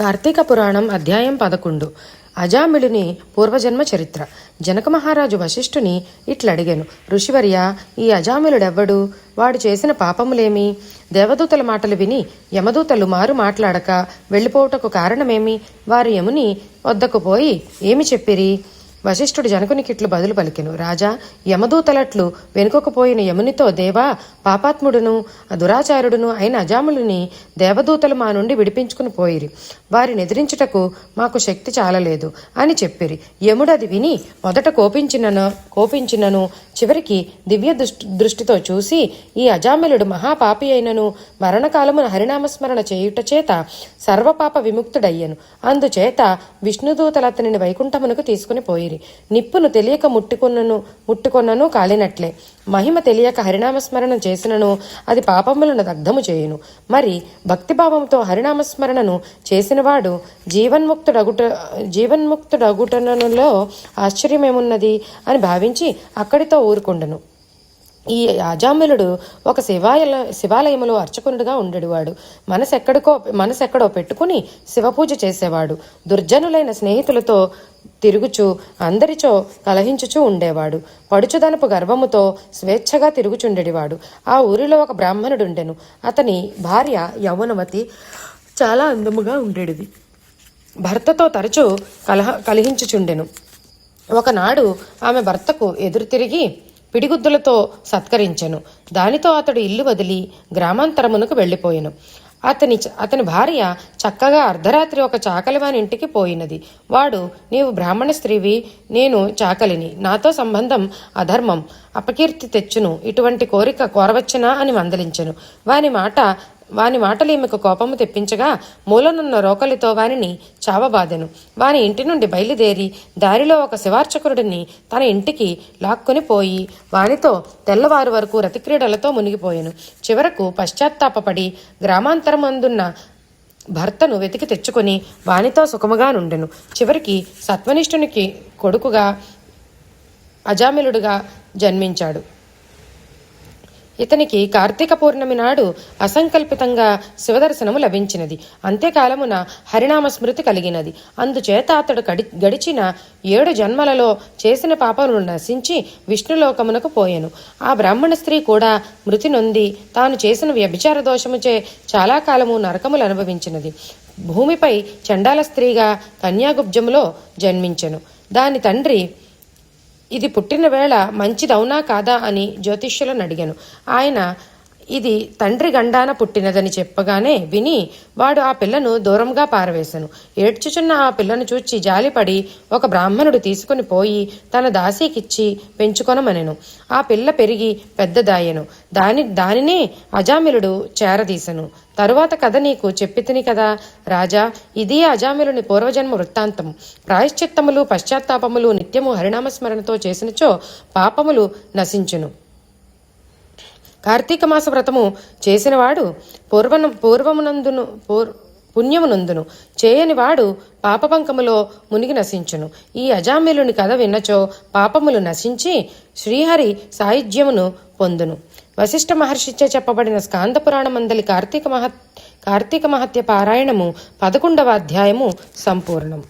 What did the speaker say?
కార్తీక పురాణం అధ్యాయం పదకొండు. అజామిళుని పూర్వజన్మ చరిత్ర. జనక మహారాజు వశిష్ఠుని ఇట్లడిగాను ఋషివర్య ఈ అజామిలుడెవ్వడు? వాడు చేసిన పాపములేమి? దేవదూతల మాటలు విని యమదూతలు మారు మాట్లాడక వెళ్ళిపోవుటకు కారణమేమి? వారు యముని వద్దకు పోయి ఏమి చెప్పిరి? వశిష్ఠుడు జనకునికిట్లు బదులు పలికెను. రాజా యమదూతలట్లు వెనుకకుపోయిన యమునితో దేవా పాపాత్ముడును దురాచారుడును అయిన అజాములుని దేవదూతలు మా నుండి విడిపించుకుని పోయిరి. వారిని ఎదిరించుటకు మాకు శక్తి చాలలేదు అని చెప్పిరి. యముడది విని మొదట కోపించినను కోపించినను చివరికి దివ్య దృష్టి దృష్టితో చూసి ఈ అజామిలుడు మహాపాపి అయినను మరణకాలమున హరినామస్మరణ చేయుట చేత సర్వపాప విముక్తుడయ్యను. అందుచేత విష్ణుదూతలు అతనిని వైకుంఠమునకు తీసుకుని పోయిరి. నిప్పును తెలియక ముట్టుకొన్నను ముట్టుకొన్నను కాలినట్లే. మహిమ తెలియక హరినామస్మరణం చేసినను అది పాపములను దగ్ధము చేయును. మరి భక్తిభావంతో హరినామస్మరణను చేసిన వాడు జీవన్ముక్తుడగుట జీవన్ముక్తుడగుటనలో ఆశ్చర్యమేమున్నది అని భావించి అక్కడితో ఊరుకుండెను. ఈ అజామిలుడు ఒక శివాలయ శివాలయములో అర్చకునుడుగా ఉండేవాడు. మనసెక్కడికో మనసెక్కడో పెట్టుకుని శివపూజ చేసేవాడు. దుర్జనులైన స్నేహితులతో తిరుగుచు అందరిచో కలహించుచూ ఉండేవాడు. పడుచుదనపు గర్వముతో స్వేచ్ఛగా తిరుగుచుండేవాడు. ఆ ఊరిలో ఒక బ్రాహ్మణుడుండెను. అతని భార్య యౌవనవతి చాలా అందముగా ఉండేది భర్తతో తరచూ కలహ కలిహించుచుండెను. ఒకనాడు ఆమె భర్తకు ఎదురు తిరిగి పిడిగుద్దులతో సత్కరించెను. దానితో అతడు ఇల్లు వదిలి గ్రామాంతరమునకు వెళ్ళిపోయాను. అతని అతని భార్య చక్కగా అర్ధరాత్రి ఒక చాకలివాని ఇంటికి పోయినది. వాడు నీవు బ్రాహ్మణ స్త్రీవి నేను చాకలిని. నాతో సంబంధం అధర్మం. అపకీర్తి తెచ్చును. ఇటువంటి కోరిక కోరవచ్చునా? అని మందలించెను. వాని మాట వాని మాటలు ఈమెకు కోపము తెప్పించగా మూలనున్న రోకలితో వానిని చావబాదెను. వాని ఇంటి నుండి బయలుదేరి దారిలో ఒక శివార్చకుడిని తన ఇంటికి లాక్కొని పోయి వానితో తెల్లవారు వరకు రతిక్రీడలతో మునిగిపోయెను. చివరకు పశ్చాత్తాపపడి గ్రామాంతరమందున్న భర్తను వెతికి తెచ్చుకొని వానితో సుఖముగా నుండెను. చివరికి సత్వనిష్ఠునికి కొడుకుగా అజామిలుడుగా జన్మించాడు. ఇతనికి కార్తీక పౌర్ణమి నాడు అసంకల్పితంగా శివదర్శనము లభించినది. అంత్యకాలమున హరినామ స్మృతి కలిగినది. అందుచేత అతడు గడి గడిచిన ఏడు జన్మలలో చేసిన పాపములు నశించి విష్ణులోకమునకు పోయెను. ఆ బ్రాహ్మణ స్త్రీ కూడా మృతి నొంది తాను చేసిన వ్యభిచార దోషముచే చాలా కాలము నరకములు అనుభవించినది. భూమిపై చండాల స్త్రీగా కన్యాగుబ్జములో జన్మించెను. దాని తండ్రి ఇది పుట్టిన వేళ మంచిదవునా కాదా అని జ్యోతిష్యులను అడిగాను. ఆయన ఇది తండ్రి గండాన పుట్టినదని చెప్పగానే విని వాడు ఆ పిల్లను దూరంగా పారవేశాను. ఏడ్చుచున్న ఆ పిల్లను చూచి జాలిపడి ఒక బ్రాహ్మణుడు తీసుకుని పోయి తన దాసీకిచ్చి పెంచుకొనమనెను. ఆ పిల్ల పెరిగి పెద్దదాయెను. దాని దానినే అజామిలుడు చేరదీసెను. తరువాత కథ నీకు చెప్పితిని కదా? రాజా ఇది అజామిలుని పూర్వజన్మ వృత్తాంతం ప్రాయశ్చిత్తములు పశ్చాత్తాపములు నిత్యము హరినామస్మరణతో చేసినచో పాపములు నశించును. కార్తీక మాస వ్రతము చేసినవాడు పూర్వన పూర్వమునందును పూర్ పుణ్యమునందును చేయనివాడు పాపపంకములో మునిగి నశించును. ఈ అజామిలుని కథ విన్నచో పాపములు నశించి శ్రీహరి సాయుధ్యమును పొందును. వశిష్ఠ మహర్షిచే చెప్పబడిన స్కాంద పురాణమందలి కార్తీక మహత్ కార్తీక మహత్య పారాయణము పదకొండవ అధ్యాయము సంపూర్ణం.